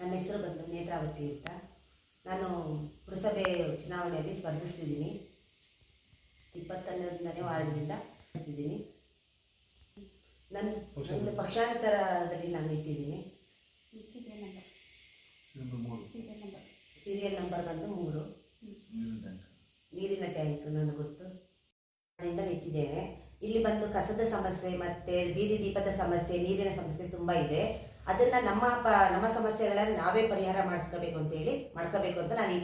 ನನ್ನ ಹೆಸರು ಬಂದು ನೇತ್ರಾವತಿ ಅಂತ. ನಾನು ಪುರಸಭೆ ಚುನಾವಣೆಯಲ್ಲಿ ಸ್ಪರ್ಧಿಸ್ತಿದ್ದೀನಿ. ಇಪ್ಪತ್ತೊಂದನೇ ವಾರ್ಡ್ನಿಂದ ಇದ್ದೀನಿ. ನನ್ನ ಒಂದು ಪಕ್ಷಾಂತರದಲ್ಲಿ ನಾನು ಇಟ್ಟಿದ್ದೀನಿ. ಸೀರಿಯಲ್ ನಂಬರ್ ಬಂದು ಮೂರು. ನೀರಿನ ಟ್ಯಾಂಕ್. ನನಗೆ ಗೊತ್ತು. ಅದರಿಂದ ನಿಂತಿದ್ದೇನೆ ಇಲ್ಲಿ ಬಂದು ಕಸದ ಸಮಸ್ಯೆ ಮತ್ತೆ ಬೀದಿ ದೀಪದ ಸಮಸ್ಯೆ ನೀರಿನ ಸಮಸ್ಯೆ ತುಂಬ ಇದೆ. ಅದನ್ನ ನಮ್ಮ ಪ- ನಮ್ಮ ಸಮಸ್ಯೆಗಳನ್ನ ನಾವೇ ಪರಿಹಾರ ಮಾಡಿಸ್ಕೋಬೇಕು ಅಂತೇಳಿ ಮಾಡ್ಕೋಬೇಕು ಅಂತ ನಾನು ಈ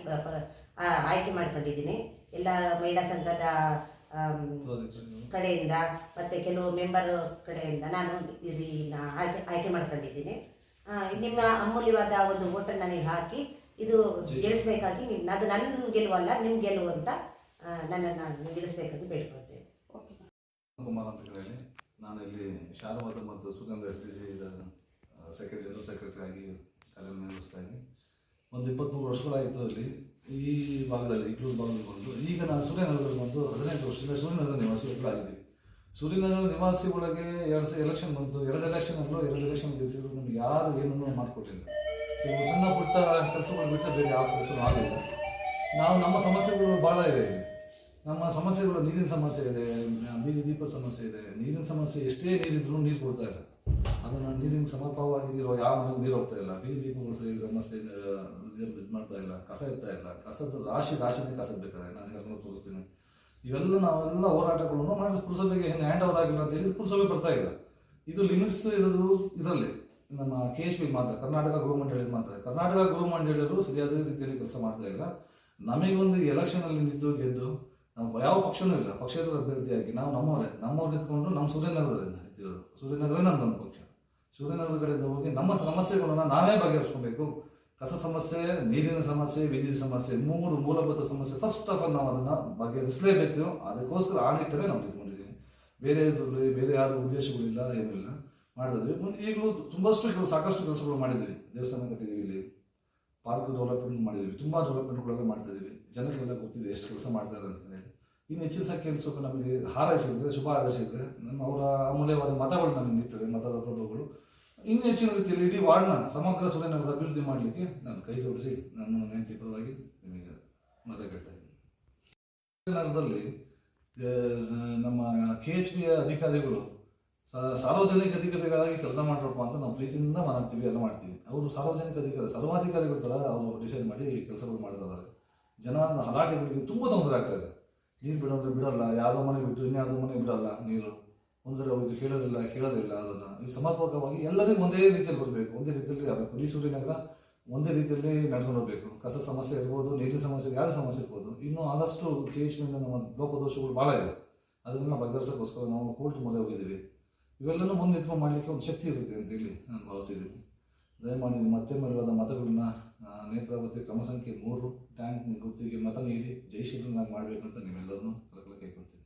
ಆಯ್ಕೆ ಮಾಡ್ಕೊಂಡಿದ್ದೀನಿ. ಎಲ್ಲ ಮಹಿಳಾ ಸಂಘದ ಕಡೆಯಿಂದ ಮತ್ತೆ ಕೆಲವು ಮೆಂಬರ್ ಕಡೆಯಿಂದ ನಾನು ಇದನ್ನ ಆಯ್ಕೆ ಆಯ್ಕೆ ಮಾಡ್ಕೊಂಡಿದ್ದೀನಿ. ನಿಮ್ಮ ಅಮೂಲ್ಯವಾದ ಒಂದು ಓಟನ್ನು ನನಗೆ ಹಾಕಿ ಇದು ಗೆಲ್ಲಿಸ್ಬೇಕಾಗಿ ನಿಮ್ಮ ಅದು ನನ್ನ ಗೆಲುವಲ್ಲ ನಿಮ್ಮ ಗೆಲುವು ಅಂತ ನನ್ನನ್ನು ಗೆಲ್ಲಿಸ್ಬೇಕಾಗಿ ಬೇಡ್ಕೊಳ್ತೇನೆ ಕುಮಾರ್ ಅಂತ ಹೇಳಿ ನಾನು ಇಲ್ಲಿ ಶಾರವಾದ ಮತ್ತು ಸುಗಂಧ ಎಸ್ ಟಿ ಸಿ ಸೆಕ್ರೆಟರಿ ಆಗಿ ಕಾರ್ಯನಿರ್ವಹಿಸ್ತಾ ಒಂದು ಇಪ್ಪತ್ತ್ಮೂರು ವರ್ಷಗಳಾಯಿತು ಅಲ್ಲಿ. ಈ ಭಾಗದಲ್ಲಿ ಇಗ್ಲೂರು ಭಾಗದಲ್ಲಿ ಬಂದು. ಈಗ ನಾನು ಸೂರ್ಯನಗರದಲ್ಲಿ ಬಂದು ಹದಿನೆಂಟು ವರ್ಷದಿಂದ ಸೂರ್ಯನಗರ ನಿವಾಸಿಗಳಾಗಿದ್ದೀವಿ ಸೂರ್ಯನಗರ ನಿವಾಸಿಗಳಿಗೆ ಎರಡು ಸಹ ಎಲೆಕ್ಷನ್ ಬಂತು. ಎರಡು ಎಲೆಕ್ಷನಲ್ಲೂ ಎರಡು ಎಲೆಕ್ಷನ್ ಗೆಲ್ಸಿದ್ರು ನಮ್ಗೆ ಯಾರು ಏನನ್ನೂ ಮಾಡಿಕೊಟ್ಟಿಲ್ಲ. ಕೆಲವು ಸಣ್ಣ ಪುಟ್ಟ ಕೆಲಸಗಳು ಬಿಟ್ಟರೆ ಬೇರೆ ಯಾವ ಕೆಲಸವೂ ಆಗಿಲ್ಲ. ನಾವು ನಮ್ಮ ಸಮಸ್ಯೆಗಳು ಭಾಳ ಇದೆ ಇಲ್ಲಿ. ನಮ್ಮ ಸಮಸ್ಯೆಗಳು ನೀರಿನ ಸಮಸ್ಯೆ ಇದೆ ಬೀದಿ ದೀಪ ಸಮಸ್ಯೆ ಇದೆ. ನೀರಿನ ಸಮಸ್ಯೆ ಎಷ್ಟೇ ನೀರಿದ್ರು ನೀರು ಕೊಡ್ತಾ ಇಲ್ಲ. ಅದನ್ನು ನೀರಿನ ಸಮರ್ಪಕವಾಗಿ ನೀರು ಯಾವ ಮನೆಗೂ ನೀರು ಹೋಗ್ತಾ ಇಲ್ಲ. ಬೀದಿ ದೀಪಗಳು ಸರಿ ಸಮಸ್ಯೆ ಇದು ಮಾಡ್ತಾ ಇಲ್ಲ. ಕಸ ಇರ್ತಾ ಇಲ್ಲ. ಕಸದ ರಾಶಿ, ರಾಶಿನೇ ಕಸ ಬೇಕಾದ್ರೆ. ನಾನು ಎಲ್ಲರೂ ತೋರಿಸ್ತೀನಿ. ಇವೆಲ್ಲ ನಾವೆಲ್ಲ ಹೋರಾಟಗಳನ್ನು ಮಾಡಿದ್ರೆ ಪುರಸಭೆಗೆ ಏನು ಹ್ಯಾಂಡ್ ಓವರ್ ಆಗಿಲ್ಲ ಅಂತ ಹೇಳಿ ಪುರಸಭೆ ಬರ್ತಾ ಇಲ್ಲ. ಇದು ಲಿಮಿಟ್ಸ್ ಇರೋದು ಇದರಲ್ಲಿ. ನಮ್ಮ ಕೆ ಎಚ್ ಪಿ ಮಾತ್ರ, ಕರ್ನಾಟಕ ಗೃಹ ಮಂಡಳಿ ಮಾತ್ರ. ಕರ್ನಾಟಕ ಗೃಹ ಮಂಡಳಿಯವರು ಸರಿಯಾದ ರೀತಿಯಲ್ಲಿ ಕೆಲಸ ಮಾಡ್ತಾ ಇಲ್ಲ. ನಮಗೊಂದು ಎಲೆಕ್ಷನಲ್ಲಿ ನಿಂತು ಗೆದ್ದು ನಾವು ಯಾವ ಪಕ್ಷನೂ ಇಲ್ಲ. ಪಕ್ಷೇತರ ಅಭ್ಯರ್ಥಿಯಾಗಿ ನಾವು ನಮ್ಮವರೇ. ನಮ್ಮವ್ರು ನಿಂತ್ಕೊಂಡು ನಮ್ಮ ಸೂರ್ಯನಗರದಿಂದ ನಿಂತಿರೋದು ಸೂರ್ಯನಗರೇ ನಮ್ದೊಂದು ಪಕ್ಷ. ಕಡೆಯಿಂದ ಹೋಗಿ ನಮ್ಮ ಸಮಸ್ಯೆಗಳನ್ನು ನಾವೇ ಬಗೆಹರಿಸ್ಕೋಬೇಕು. ಕಸ ಸಮಸ್ಯೆ, ನೀರಿನ ಸಮಸ್ಯೆ, ವಿದ್ಯುತ್ ಸಮಸ್ಯೆ, ಮೂರು ಮೂಲಭೂತ ಸಮಸ್ಯೆ ಫಸ್ಟ್ ಆಫ್ ಆಲ್ ನಾವು ಅದನ್ನು ಬಗೆಹರಿಸಲೇಬೇಕು. ಅದಕ್ಕೋಸ್ಕರ ಆ ನಿಟ್ಟಲ್ಲೇ ನಾವು ನಿಂತ್ಕೊಂಡಿದ್ದೀವಿ. ಬೇರೆ ಇದ್ರಲ್ಲಿ ಬೇರೆ ಯಾವುದು ಉದ್ದೇಶಗಳಿಲ್ಲ, ಏನಿಲ್ಲ. ಮಾಡಿದ್ವಿ. ಮುಂದೆ ಈಗಲೂ ತುಂಬಷ್ಟು ಕೆಲಸ, ಸಾಕಷ್ಟು ಕೆಲಸಗಳು ಮಾಡಿದ್ದೀವಿ. ದೇವಸ್ಥಾನ ಕಟ್ಟಿದ್ದೀವಿ. ಇಲ್ಲಿ ಪಾರ್ಕ್ ಡೆವಲಪ್ಮೆಂಟ್ ಮಾಡಿದ್ದೀವಿ. ತುಂಬ ಡೆವಲಪ್ಮೆಂಟ್ಗಳೆಲ್ಲ ಮಾಡ್ತಾ ಇದ್ದೀವಿ ಜನಕ್ಕೆಲ್ಲ ಗೊತ್ತಿದೆ ಎಷ್ಟು ಕೆಲಸ ಮಾಡ್ತಾರೆ ಅಂತ ಹೇಳಿ ಇನ್ನು ಹೆಚ್ಚಿನ ಸಂಖ್ಯೆಯಲ್ಲಿ ಸ್ವಲ್ಪ ನಮಗೆ ಹಾರೈಸಿದ್ರೆ, ಶುಭ ಹಾರೈಸಿದ್ರೆ, ನಮ್ಮ ಅವರ ಅಮೂಲ್ಯವಾದ ಮತಗಳು ನಮಗೆ ನೀಡ್ತವೆ ಮತದ ಪ್ರಭುಗಳು. ಇನ್ನು ಹೆಚ್ಚಿನ ರೀತಿಯಲ್ಲಿ ಇಡೀ ವಾರ್ಡ್ನ ಸಮಗ್ರ ಸೂರ್ಯನಗರದ ಅಭಿವೃದ್ಧಿ ಮಾಡಲಿಕ್ಕೆ ನಾನು ಕೈ ಜೋಡಿಸಿ ನಾನು ನನ್ನ ವಿನಂತಿ ಪರವಾಗಿ ನಿಮಗೆ ಮತ ಕೇಳ್ತಾ ಇದ್ದೀನಿ. ನಮ್ಮ ಕೆ ಎಚ್ ಪಿ ಅಧಿಕಾರಿಗಳು ಸಾರ್ವಜನಿಕ ಅಧಿಕಾರಿಗಳಾಗಿ ಕೆಲಸ ಮಾಡ್ರಪ್ಪ ಅಂತ ನಾವು ಪ್ರೀತಿಯಿಂದ ಮಾಡ್ತೀವಿ ಎಲ್ಲ ಮಾಡ್ತೀವಿ. ಅವರು ಸಾರ್ವಜನಿಕ ಅಧಿಕಾರಿ, ಸರ್ವಾಧಿಕಾರಿಗಳ ಥರ ಅವರು ಡಿಸೈಡ್ ಮಾಡಿ ಕೆಲಸಗಳು ಮಾಡಿದ್ದಾರೆ. ಜನ ಹಲಾಟೆಗಳಿಗೆ ತುಂಬ ತೊಂದರೆ ಆಗ್ತಾ ಇದೆ. ನೀರು ಬಿಡೋದ್ರೆ ಬಿಡಲ್ಲ, ಯಾವುದೋ ಮನೆ ಬಿಟ್ಟು ಇನ್ಯಾವುದೋ ಮನೆ ಬಿಡಲ್ಲ ನೀರು. ಒಂದು ಕಡೆ ಹೋಗಿದ್ದು ಕೇಳೋದಿಲ್ಲ ಕೇಳೋದಿಲ್ಲ ಅದನ್ನು ಈ ಸಮರ್ಪಕವಾಗಿ ಎಲ್ಲರಿಗೂ ಒಂದೇ ರೀತಿಯಲ್ಲಿ ಬರಬೇಕು. ಒಂದೇ ರೀತಿಯಲ್ಲಿ ಆಗಬೇಕು ಒಂದೇ ರೀತಿಯಲ್ಲಿ ನಡ್ಕೊಂಡು ಹೋಗಬೇಕು. ಕಸ ಸಮಸ್ಯೆ ಇರ್ಬೋದು, ನೀರಿನ ಸಮಸ್ಯೆ ಯಾವುದೇ ಸಮಸ್ಯೆ ಇರ್ಬೋದು, ಇನ್ನೂ ಆದಷ್ಟು ಕೆ ಎಚ್ ಪಿಯಿಂದ ನಮ್ಮ ಲೋಪದೋಷಗಳು ಭಾಳ ಇದೆ. ಅದನ್ನ ಬಗೆಹರಿಸೋಕ್ಕೋಸ್ಕರ ನಾವು ಕೋರ್ಟ್ ಮೊದಲೇ ಹೋಗಿದ್ದೀವಿ. ಇವೆಲ್ಲನೂ ಮುಂದೆ ಇಟ್ಕೊಂಡು ಮಾಡಲಿಕ್ಕೆ ಒಂದು ಶಕ್ತಿ ಇರುತ್ತೆ ಅಂತೇಳಿ ನಾನು ಭಾವಿಸಿದ್ದೀನಿ. ದಯಮಾಡಿ ಮತ್ತೆ ಮರೆಯಾದ ಮತಗಳನ್ನ ನೇತ್ರಾವತಿ ಕ್ರಮ ಸಂಖ್ಯೆ ಮೂರು ಟ್ಯಾಂಕ್ ಗುರ್ತಿಗೆ ಮತ ನೀಡಿ, ಜೈ ಮಾಡಬೇಕು ಮಾಡಬೇಕಂತ ನೀವೆಲ್ಲರನ್ನೂ ಕಳಕಳಿ ಕೈಕೊಳ್ತೀನಿ